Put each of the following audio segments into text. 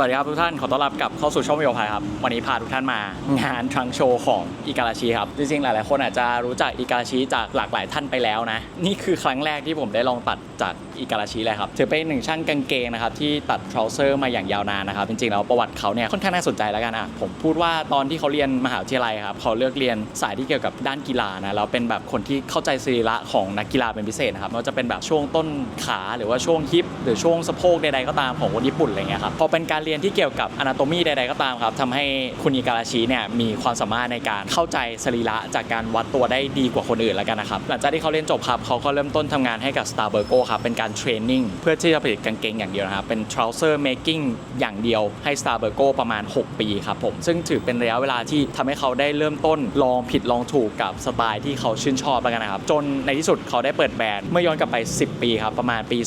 สวัสดีครับทุกท่าน ขอต้อนรับกลับเข้าสู่ช่องวิวพายครับ วันนี้พาทุกท่านมางานทรังโชว์ของอิการาชิครับ จริงๆ หลายๆ คนอาจจะรู้จักอิการาชิจากหลากหลายท่านไปแล้วนะ นี่คือครั้งแรกที่ผมได้ลองตัดจาก อิการาชิเลยครับถือเป็นหนึ่งช่างกางเกงนะครับที่ตัดทราวเซอร์มาอย่างยาวนานนะครับจริงๆแล้วประวัติเขาเนี่ยค่อนข้างน่าสนใจแล้วกันอะผมพูดว่าตอนที่เขาเรียนมหาวิทยาลัยครับเขาเลือกเรียนสายที่เกี่ยวกับด้านกีฬานะแล้วเป็นแบบคนที่เข้าใจสรีระของนักกีฬาเป็นพิเศษนะครับไม่ว่าจะเป็นแบบช่วงต้นขาหรือว่าช่วงฮิปหรือช่วงสะโพกใดๆก็ตามของคนญี่ปุ่นอะไรเงี้ยครับพอเป็นการเรียนที่เกี่ยวกับอนาโตมีใดๆก็ตามครับทำให้คุณอิการาชิเนี่ยมีความสามารถในการเข้าใจสรีระจากการวัดตัวได้ดีกว่าคนอื่นแล้วกันนะครับหลังจากที่เขาเรียนจบครับเขาก็เริ่มต้นทำงานให้กับ Star b u r g o ครับเป็นการเทรนนิ่งเพื่อที่จะผลิตกางเกงอย่างเดียวนะครับ เป็น trouser making อย่างเดียวให้ Star b u r g o ประมาณ 6 ปีครับผม ซึ่งถือเป็นระยะเวลาที่ทำให้เขาได้เริ่มต้นลองผิดลองถูกกับสไตล์ที่เขาชื่นชอบแล้วกันนะครับ จนในที่สุดเขาได้เปิดแบรนด์เมื่อย้อนกลับไป 10 ปีครับ ประมาณปี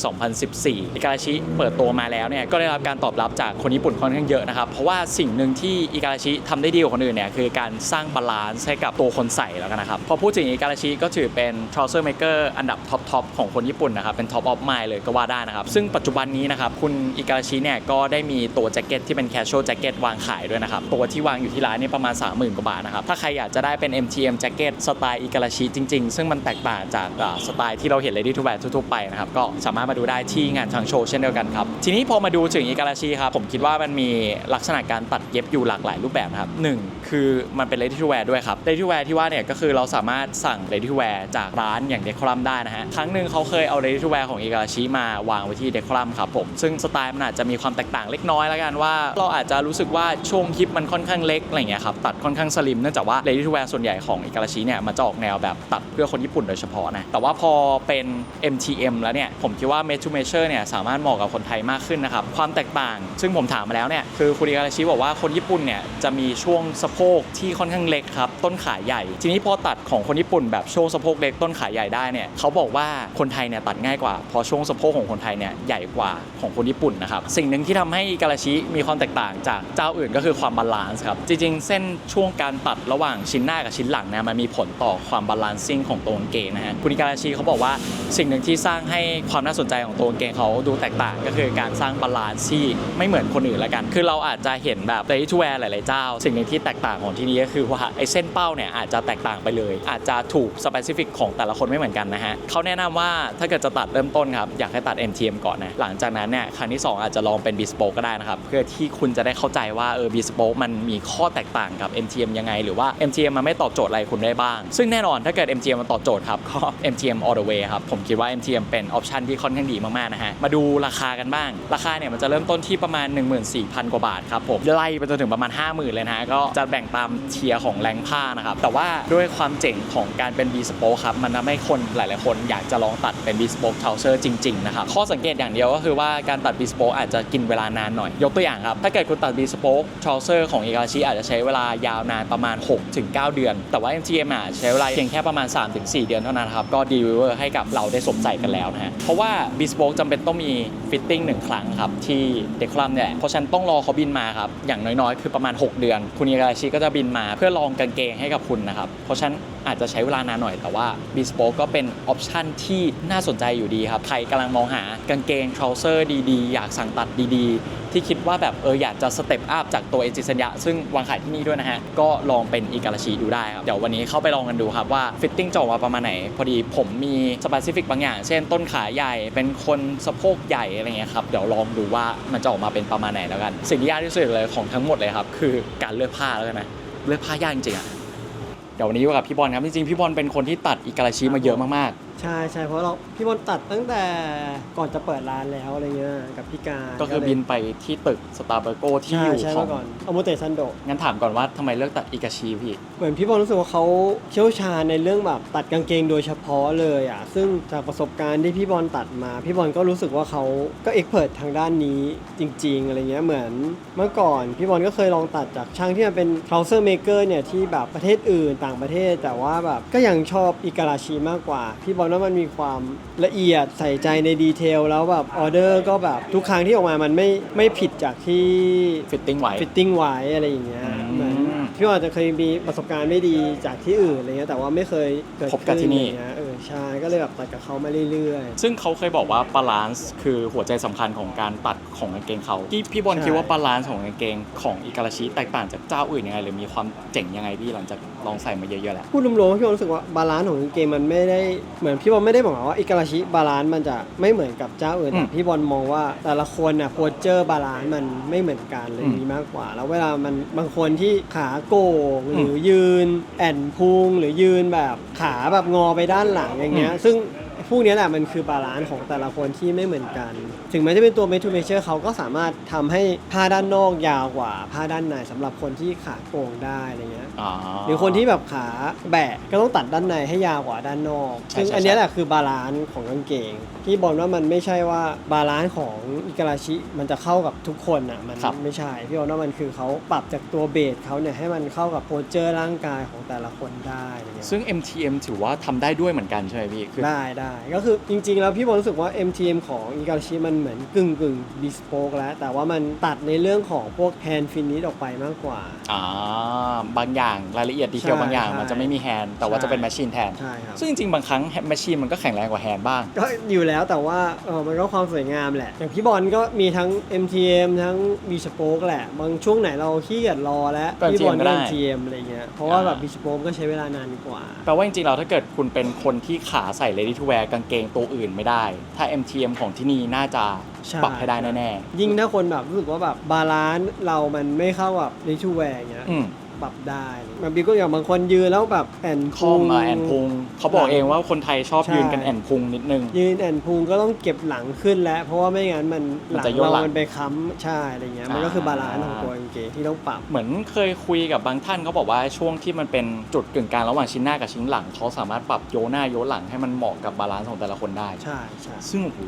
2014อิการาชิเปิดตัวมาแล้วเนี่ยก็ได้รับการตอบรับจากคนญี่ปุ่นค่อนข้างเยอะนะครับเพราะว่าสิ่งหนึ่งที่อิการาชิทำได้ดีกว่าคนอื่นเนี่ยคือการสร้างบาลานซ์ให้กับตัวคนใส่แล้วกันนะครับพอพูดถึงอิการาชิก็ถือเป็น trouser maker อันดับท็อปทอปของคนญี่ปุ่นนะครับเป็น top of mind เลยก็ว่าได้นะครับ ซึ่งปัจจุบันนี้นะครับ คุณอิการาชิเนี่ยก็ได้มีตัวแจ็คเก็ตที่เป็น casual jacket วางขายด้วยนะครับ ตัวที่วางอยู่ที่ร้านนี่ประมาณ 30,000 กว่าบาทนะครับ ถ้าใครอยากจะได้เป็น MTM jacket สไตล์อิการาชิจริง ๆ ซึ่งมันแตกต่างจากสไตล์ที่เราเห็น ready to wear ทั่วไปนะครับก็สามารถมาดูได้ที่งานทางโชว์เช่นเดียวกันครับทีนี้พอมาดูถึงอิการาชิครับผมคิดว่ามันมีลักษณะการตัดเย็บอยู่หลากหลายรูปแบบนะครับหนึ่งคือมันเป็น ready to wear ด้วยครับ ready to wear ที่ว่าเนี่ยก็คือเราสามารถสั่ง ready to wear จากร้านอย่างเดคอลัมได้นะฮะครั้งหนึ่งเขาเคยเอา ready to wear ของอิการาชิมาวางไว้ที่เดคอลัมครับผมซึ่งสไตล์มันอาจจะมีความแตกต่างเล็กน้อยแล้วกันว่า เราอาจจะรู้สึกว่าช่วงฮิปมันค่อนข้างเล็กอะไรเงี้ยครับตัดค่อนข้างสลิมเนื่องจากว่า ready to wear ส่วนใหญ่ของอิการาชิเนี่ยมันจะออกแนวแบบตัดเพื่อคนญี่ปุ่นโดยเฉพาะนะแต่ว่าพอเป็น MTM แล้วเนี่ยผมคิดว่า made to measure เนี่ยสามารถเหมาะกับคนไทยมากขึ้นนะครับความแตกต่าง ซึ่งผมถามมาแล้วเนี่ยคือคุณอิการาชิบอกว่าคนญี่ปุ่นเนี่ยจะมีช่วงสะโพกที่ค่อนข้างเล็กครับต้นขาใหญ่ ทีนี้พอตัดของคนญี่ปุ่นแบบช่วงสะโพกเล็กต้นขาใหญ่ได้เนี่ยเขาบอกว่าคนไทยเนี่ยตัดง่ายกว่าเพอช่วงสะโพกของคนไทยเนี่ยใหญ่กว่าของคนญี่ปุ่นนะครับ สิ่งหนึ่งที่ทำให้การาชิมีความแตกต่างจากเจ้าอื่นก็คือความบาลานซ์ครับ จริงๆ เส้นช่วงการตัดระหว่างชิ้นหน้ากับชิ้นหลังเนี่ยมันมีผลต่อความบาลานซิ่งของตัวกางเกงนะฮะคุณการาชิเขาบอกว่าสิ่งหนึ่งที่สร้างให้ความน่าสนใจของตัวกางเกงเขาดูแตกต่าง ก็คือการสร้างบาลานซ์ที่ไม่เหมือนคนอื่นละกัน คือเราอาจจะเห็นแบบ ready to wear หลายๆเจ้า สิ่งหนึ่งที่แตกต่างของที่นี่ก็คือว่าไอ้เส้นเป้าเนี่ยอาจจะแตกต่างไปเลย อาจจะถูก specific ของแต่ละคนไม่เหมือนกันนะฮะเขาแนะนำว่าถ้าเกิดจะตัดเริ่มต้นครับ อยากให้ตัด MTM ก่อนนะ หลังจากนั้นเนี่ยครั้งที่สองอาจจะลองเป็น bespoke ก็ได้นะครับ เพื่อที่คุณจะได้เข้าใจว่าเออ bespoke มันมีข้อแตกต่างกับ MTM ยังไง หรือว่า MTM มันไม่ตอบโจทย์อะไรคุณได้บ้าง ซึ่งแน่นอนถ้าเกิด MTM มันตอบโจทย์ครับก็ MTM all the way ครับผมคิดว่า MTM เป็นออปชันที่ค่อนข้างดีมากๆนะฮะมาดูราคากันบ้าง ราคาเนี่ยมันจะเริ่มต้นที่ประมาณ 14,000 กว่าบาทครับผมไล่ไปจนถึงประมาณ 50,000 เลยนะฮะก็จะแบ่งตามเทียร์ของแรงผ้านะครับแต่ว่าด้วยความเจ๋งของการเป็น bespoke ครับมันทำให้คนหลาย ๆ คนอยากจะลองตัดเป็น bespoke trouser จริงๆนะครับข้อสังเกตอย่างเดียวก็คือว่าการตัด bespoke อาจจะกินเวลานานหน่อย ยกตัวอย่างครับ ถ้าเกิดคุณตัด bespoke trouser ของอิกาชิอาจจะใช้เวลายาวนานประมาณ 6-9 เดือน แต่ว่า MTM อะใช้เวลาเพียงแค่ประมาณ 3-4 เดือนเท่านั้นครับก็ deliver ให้กับเราได้สมใส่กันแล้วนะฮะเพราะว่า bespoke จำเป็นต้องมี fitting หนึ่งครั้งครับที่เดคลัมเนี่ยเพราะฉันต้องรอเขาบินมาครับอย่างน้อยๆ คือประมาณ 6 เดือน คุณอิกาชิก็จะบินมาเพื่อลองกางเกงให้กับคุณนะครับเพราะฉันอาจจะใช้เวลานานหน่อยแต่ว่า bespoke ก็เป็นออปชันที่น่าสนใจอยู่ดีครับรกำลังมองหากางเกง trouser ดีๆ อยากสั่งตัดดีๆ ที่คิดว่าแบบเอออยากจะสเต็ปอัพจากตัวเอจิสัญญาซึ่งวางขายที่นี่ด้วยนะฮะ ก็ลองเป็นอิการาชิดูได้ครับ เดี๋ยววันนี้เข้าไปลองกันดูครับว่าฟิตติ้งจะออกมาประมาณไหน พอดีผมมีสปซิฟิกบางอย่าง เช่นต้นขาใหญ่เป็นคนสะโพกใหญ่อะไรเงี้ยครับเดี๋ยวลองดูว่ามันจะออกมาเป็นประมาณไหนแล้วกัน สิ่งที่ยากที่สุดเลยของทั้งหมดเลยครับคือการเลือกผ้าแล้วกันนะเลือกผ้ายากจริงๆอะเดี๋ยววันนี้อยู่กับพี่บอลครับจริงๆพี่บอลเป็นคนที่ตัดอิการาชิมาเยอะมากๆ ใช่ใช่เพราะเราพี่บอลตัดตั้งแต่ก่อนจะเปิดร้านแล้วอะไรเงี้ยกับพี่การๆก็คือบินไปที่ตึกสตาร์เบอร์โกที่ใช่อยู่ใช่ขอเมื่อก่องนอโมเตซันโด งั้นถามก่อนว่าทำไมเลือกตัดอิกาชิพี่ เหมือนพี่บอลรู้สึกว่าเขาเชี่ยวชาญในเรื่องแบบตัดกางเกงโดยเฉพาะเลยอะซึ่งจากประสบการณ์ที่พี่บอลตัดมา พี่บอลก็รู้สึกว่าเขาก็เอ็กเพรสทางด้านนี้จริง ๆอะไรเงี้ยเหมือนเมื่อก่อนพี่บอลก็เคยลองตัดจากช่างที่มันเป็น trouser maker เนี่ยที่แบบประเทศอื่นต่างประเทศ แต่ว่าแบบก็ยังชอบอิการาชิมากกว่าพี่บอลว่ามันมีความละเอียดใส่ใจในดีเทลแล้วแบบออเดอร์ก็แบบทุกครั้งที่ออกมามันไม่ไม่ผิดจากที่ฟิตติ้งไว้ฟิตติ้งไว้อะไรอย่างเงี้ยอืมเหมือนพี่ว่าจะเคยมีประสบการณ์ไม่ดีจากที่อื่นอะไรเงี้ยแต่ว่าไม่เคยเกิดพบกับที่นี่ขึ้อะไรเงี้ยเออ ใช่ก็เลยแบบตัดกับเขามาเรื่อยซึ่งเขาเคยบอกว่าบาลานซ์คือหัวใจสำคัญของการตัดของกางเกงเขาที่พี่บอลใช่ คิดว่าบาลานซ์ของกางเกงของอิการาชิแตกต่างจากเจ้าอื่นยังไงหรือมีความเจ๋งยังไงพี่หลังจากลองใส่มาเยอะๆแล้วๆพูดรวมๆพี่บอลรู้สึกว่าบาลานซ์ของกางเกงมันไม่ได้เหมือนพี่บอลไม่ได้บอกว่าอิการาชิบาลานซ์มันจะไม่เหมือนกับเจ้าอื่นอืแต่มพี่บอลมองว่าแต่ละคนน่ะโพสเจอร์บาลานซ์มันไม่เหมือนกันเลยอืมมีมากกว่า แล้วเวลามันบางคนที่ขาโก่งอืมหรือยืน แอนพุงหรือยืนแบบขาแบบงอไปด้านหลังอย่างเงี้ยอืมซึ่ง พวกเนี้ยแหละมันคือบาลานซ์ของแต่ละคนที่ไม่เหมือนกัน ถึงแม้จะเป็นตัว made to measure เขาก็สามารถทำให้ผ้าด้านนอกยาวกว่าผ้าด้านในสำหรับคนที่ขาโก่งได้อะไรเงี้ย อ๋อ หรือคนที่แบบขาแบะก็ต้องตัดด้านในให้ยาวกว่าด้านนอก ใช่ซึ่งใช่อันเนี้ยใช่แหละคือบาลานซ์ของกางเกง ที่บอกว่ามันไม่ใช่ว่าบาลานซ์ของอิการาชิมันจะเข้ากับทุกคนอะมันครับ ไม่ใช่พี่บอกว่ามันคือเขาปรับจากตัวเบสเขาเนี่ยให้มันเข้ากับโพสเจอร์ร่างกายของแต่ละคนได้อะไรเงี้ยซึ่ง MTM ถือว่าทำได้ด้วยเหมือนกันใช่ไหมพี่ คือได้ได้ก็คือจริง ๆ แล้วพี่บอลรู้สึกว่า MTM ของอิการาชิมันเหมือนกึ่งกึ่งบิสโปกแล้ว แต่ว่ามันตัดในเรื่องของพวกแฮนด์ฟินิชออกไปมากกว่า อ่าบางอย่างรายละเอียดดีเทลใช่บางอย่างใช่มันจะไม่มีแฮนด์แต่ว่าจะเป็นแมชชีนแทน ใช่ครับ ซึ่งจริงๆ บางครั้งแมชชีนมันก็แข็งแรงกว่าแฮนด์บ้าง ก็อยู่แล้วแต่ว่าเออมันก็ความสวยงามแหละ อย่างพี่บอลก็มีทั้ง MTM ทั้ง b ีสโปกแหละ บางช่วงไหนเราขี้เกียจรอแล้วก็พี่บอล MTM ก็ก็ ได้ MTM อะไรเงี้ยเพราะว่าแบบ อ่า b ีสโปกก็ใช้เวลานานกว่า แปลว่าจริงๆแล้วถ้าเกิดคุณเป็นคนที่ขาใส่ ready to wear กางเกงตัวอื่นไม่ได้ ถ้า MTM ของที่นี่น่าจะใช่ ปรับให้ได้แน่ยิ่งถ้าคนแบบรู้สึกว่าแบบบาลานซ์เรามันไม่เข้ากับในชูแวร์เงี้ย ๆอืม ปรับได้แบบบิ๊กก็อย่างบางคนยืนแล้วแบบแอนข้อมาแอนพุงเขาบอกเองว่าคนไทยชอบใช่ ยืนกันแอนพุงนิดนึง ยืนแอนพุงก็ต้องเก็บหลังขึ้นแล้ว เพราะว่าไม่งั้นมันหมันลังจะย่นเราหลังมันไปค้ำใช่อะไรเงี้ยมันก็คือบาลานซ์ของตัวกางเกงที่ต้องปรับ เหมือนเคยคุยกับบางท่านเขาบอกว่าช่วงที่มันเป็นจุดกึ่งกลางระหว่างชิ้นหน้ากับชิ้นหลังเขาสามารถปรับโยหน้าโยหลังให้มันเหมาะกับบาลานซ์ของแต่ละคนได้ ใช่ใช่ซึ่งโอ้โห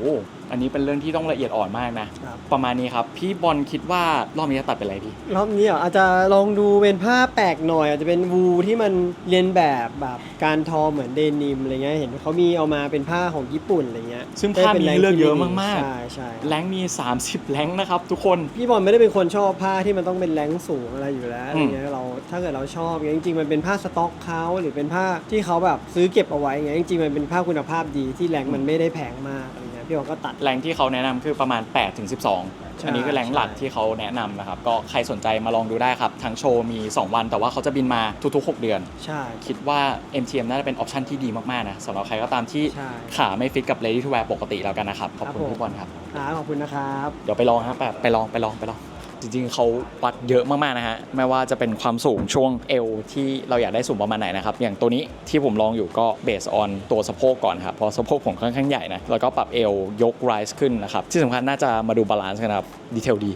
อันนี้เป็นเรื่องที่ต้องละเอียดอ่อนมากนะ ครับ ประมาณนี้ครับ พี่บอลคิดว่ารอบนี้จะตัดเป็นอะไรพี่รอบนี้อะอาจจะลองดูเป็นผ้าแปลกหน่อยอาจจะเป็นวูที่มันเรียนแบบแบบการทอเหมือนเดนิมอะไรเงี้ยเห็นเขามีเอามาเป็นผ้าของญี่ปุ่นอะไรเงี้ยซึ่งผ้าได้ป็นมีแรงเลือกเยอะที่ดีมากๆใช่ใช่แรงมี 30แรงนะครับ ทุกคนพี่บอลไม่ได้เป็นคนชอบผ้าที่มันต้องเป็นแรงสูงอะไรอยู่แล้วอะไรเงี้ยเราถ้าเกิดเราชอบเงี้ยจริงๆมันเป็นผ้าสต็อกเขาหรือเป็นผ้าที่เขาแบบซื้อเก็บเอาไว้เงี้ยจริงๆมันเป็นผ้าคุณภาพดีที่แรงมันไม่ได้แพงมากอะไรเงี้ยพี่บอลก็ตัดแรงที่เขาแนะนำคือประมาณ8ถึง12ใช่ อันนี้คือแรงหลักใช่ที่เขาแนะนำนะครับ ก็ใครสนใจมาลองดูได้ครับ ทั้งโชว์มี 2 วัน แต่ว่าเขาจะบินมาทุกๆ 6 เดือน ใช่ คิดว่า MTM น่าจะเป็นออปชันที่ดีมาก ๆ นะสำหรับใครก็ตามที่ใช่ ขาไม่ฟิตกับ Ready to Wear ปกติแล้วกันนะครับ ขอบคุณครับผมทุกคนครับ ครับขอบคุณนะครับ เดี๋ยวไปลองครับแบบไปลองไปลองไปลอง จริงๆเขาวัดเยอะมากๆนะฮะไม่ว่าจะเป็นความสูงช่วงเอวที่เราอยากได้สูงประมาณไหนนะครับอย่างตัวนี้ที่ผมลองอยู่ก็เบสออนตัวสะโพกก่อนครับเพราะสะโพกผมค่อนข้างใหญ่นะแล้วก็ปรับเอวยกไรส์ขึ้นนะครับที่สำคัญน่าจะมาดูบาลานซ์กันครับดีเทลดี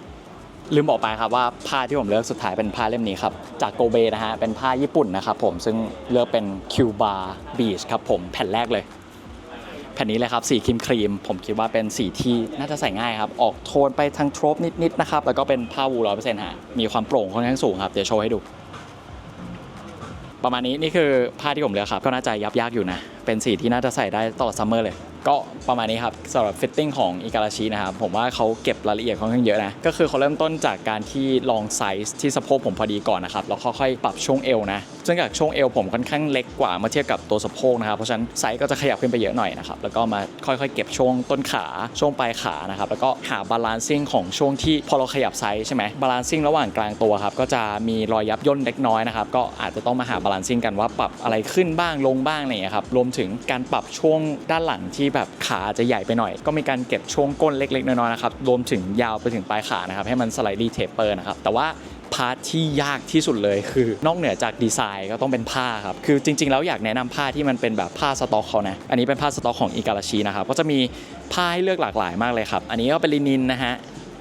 ลืมบอกไปครับว่าผ้าที่ผมเลือกสุดท้ายเป็นผ้าเล่มนี้ครับ จากโกเบนะฮะเป็นผ้าญี่ปุ่นนะครับผมซึ่งเลือกเป็นคิวบาร์บีชครับผมแผ่นแรกเลย แผ่นนี้เลยครับสีครีมครีม ผมคิดว่าเป็นสีที่น่าจะใส่ง่ายครับ ออกโทนไปทางโทรปนิดๆนะครับ แล้วก็เป็นผ้าวูร้อยเปอร์เซ็นต์ฮะมีความโปร่งค่อนข้างสูงครับ เดี๋ยวโชว์ให้ดู ประมาณนี้นี่คือผ้าที่ผมเลือกครับ ก็น่าจะยับยากอยู่นะ เป็นสีที่น่าจะใส่ได้ตลอดซัมเมอร์เลย ก็ประมาณนี้ครับสำหรับฟิตติ้งของอิการาชินะครับผมว่าเขาเก็บรายละเอียดค่อนข้างเยอะนะ ก็คือเขาเริ่มต้นจากการที่ลองไซส์ที่สะโพกผมพอดีก่อนนะครับ แล้วค่อยๆปรับช่วงเอวนะ ซึ่งจากช่วงเอวผมค่อนข้างเล็กกว่าเมื่อเทียบกับตัวสะโพกนะครับ เพราะฉะนั้นไซส์ก็จะขยับขึ้นไปเยอะหน่อยนะครับ แล้วก็มาค่อยๆเก็บช่วงต้นขาช่วงปลายขานะครับ แล้วก็หาบาลานซิ่งของช่วงที่พอเราขยับไซส์ใช่ไหมบาลานซิ่งระหว่างกลางตัวครับก็จะมีรอยยับย่นเล็กน้อยนะครับก็อาจจะต้องมาหาบาลานซิ่งกันว่าปรับอะไรขึ้นบ้างลงบ้างอะไรอย่างเงี้ยครับรวมถึงการปรับช่วงด้านหลังที่แบบขาจะใหญ่ไปหน่อย ก็มีการเก็บช่วงก้นเล็ก ๆ น้อยๆนะครับรวมถึงยาวไปถึงปลายขานะครับให้มันสไลด์เทปเปอร์นะครับแต่ว่าพาร์ทที่ยากที่สุดเลยคือนอกเหนือจากดีไซน์ก็ต้องเป็นผ้าครับ คือจริง ๆ แล้วอยากแนะนำผ้าที่มันเป็นแบบผ้าสต็อกเขานะ อันนี้เป็นผ้าสต็อกของอิการาชินะครับ ก็จะมีผ้าให้เลือกหลากหลายมากเลยครับ อันนี้ก็เป็นลินินนะฮะ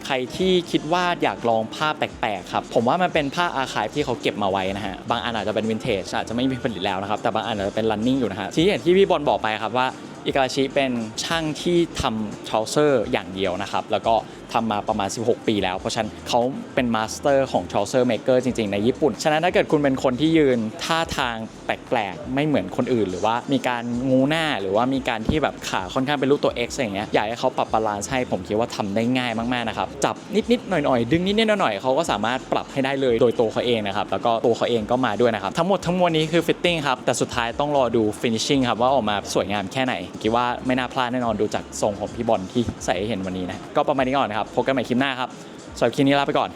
ใครที่คิดว่าอยากลองผ้าแปลกๆครับ ผมว่ามันเป็นผ้าอาคายที่เขาเก็บมาไว้นะฮะ บางอันอาจจะเป็นวินเทจอาจจะไม่มีผลิตแล้วนะครับ แต่บางอันอาจจะเป็น running อยู่นะฮะ ที่อย่างที่พี่บอลบอกไปครับว่า อิการาชิเป็นช่างที่ทำทราวเซอร์อย่างเดียวนะครับ แล้วก็ ทำมาประมาณ 16 ปีแล้ว เพราะฉะนั้นเขาเป็นมาสเตอร์ของ trouser maker จริง ๆ ในญี่ปุ่น ฉะนั้นถ้าเกิดคุณเป็นคนที่ยืนท่าทางแปลกๆ ไม่เหมือนคนอื่น หรือว่ามีการงูหน้าหรือว่ามีการที่แบบขาค่อนข้างเป็นรูปตัว X อย่างเงี้ยอยากให้เขาปรับบาลานซ์ให้ผมคิดว่าทำได้ง่ายมากๆนะครับจับนิดๆหน่อยๆ ดึงนิดๆหน่อยๆเขาก็สามารถปรับให้ได้เลยโดยตัวเขาเองนะครับแล้วก็ตัวเขาเองก็มาด้วยนะครับทั้งหมดทั้งมวลนี้คือฟิตติ้งครับแต่สุดท้ายต้องรอดูฟินิชชิ่งครับว่าออกมาสวยงามแค่ไหนคิดว่าไม่น่าพลาดแน่นอนดูจากทรงของพี่บอลที่ใส่ให้เห็นวันนี้นะก็ประมาณนี้ก่อนนะครับ พบกันใหม่คลิปหน้าครับสำหรับคลิปนี้ลาไปก่อน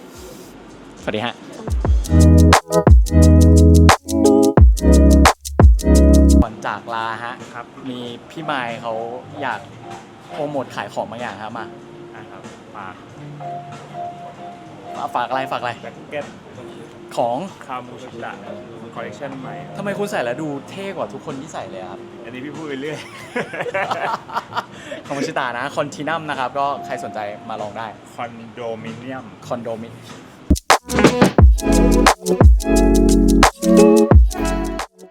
สวัสดีฮะก่อนจากลาฮะครับมีพี่ไมค์เขาอยากโปรโมทขายของบางอย่างครับมานะครับฝากฝากอะไรฝากอะไรแจ็คเก็ต ของคามูชิตะคอลเลคชันใหม่ทำไมคุณใส่แล้วดูเท่กว่าทุกคนที่ใส่เลยครับ อันนี้พี่พูดไปเรื่อยของชิตานะคอนตินัมนะครับ ก็ใครสนใจมาลองได้คอนโดมิเนียม คอนโดมิ